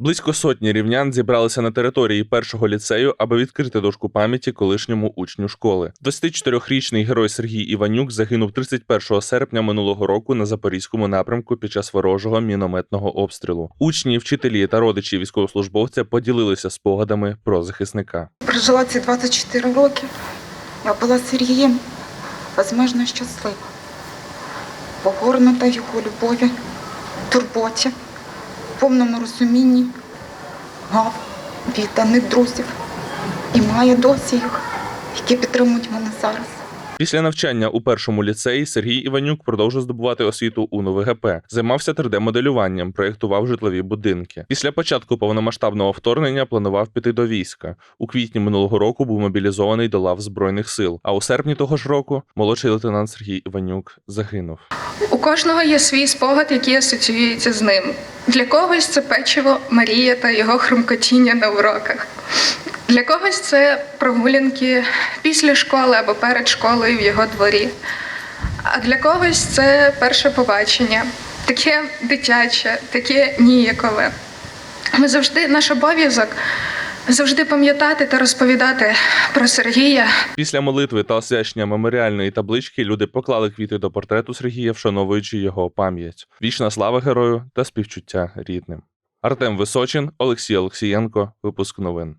Близько сотні рівнян зібралися на території першого ліцею, аби відкрити дошку пам'яті колишньому учню школи. 24-річний герой Сергій Іванюк загинув 31 серпня минулого року на запорізькому напрямку під час ворожого мінометного обстрілу. Учні, вчителі та родичі військовослужбовця поділилися спогадами про захисника. Прожила ці 24 роки. Я була Сергієм безмежно щаслива, погорнута його любові, турботі, повному розумінні, мав відданих друзів і має досі їх, які підтримують мене зараз. Після навчання у першому ліцеї Сергій Іванюк продовжив здобувати освіту у НУВГП, займався 3D-моделюванням, проєктував житлові будинки. Після початку повномасштабного вторгнення планував піти до війська. У квітні минулого року був мобілізований до лав збройних сил. А у серпні того ж року молодший лейтенант Сергій Іванюк загинув. У кожного є свій спогад, який асоціюється з ним. Для когось це печиво Марія та його хрумкотіння на уроках. Для когось це прогулянки після школи або перед школою в його дворі. А для когось це перше побачення, таке дитяче, таке ніякове. Ми завжди, наш обов'язок завжди пам'ятати та розповідати про Сергія, Після молитви та освячення меморіальної таблички люди поклали квіти до портрету Сергія, вшановуючи його пам'ять. Вічна слава герою та співчуття рідним. Артем Височин, Олексій Олексієнко. Випуск новин.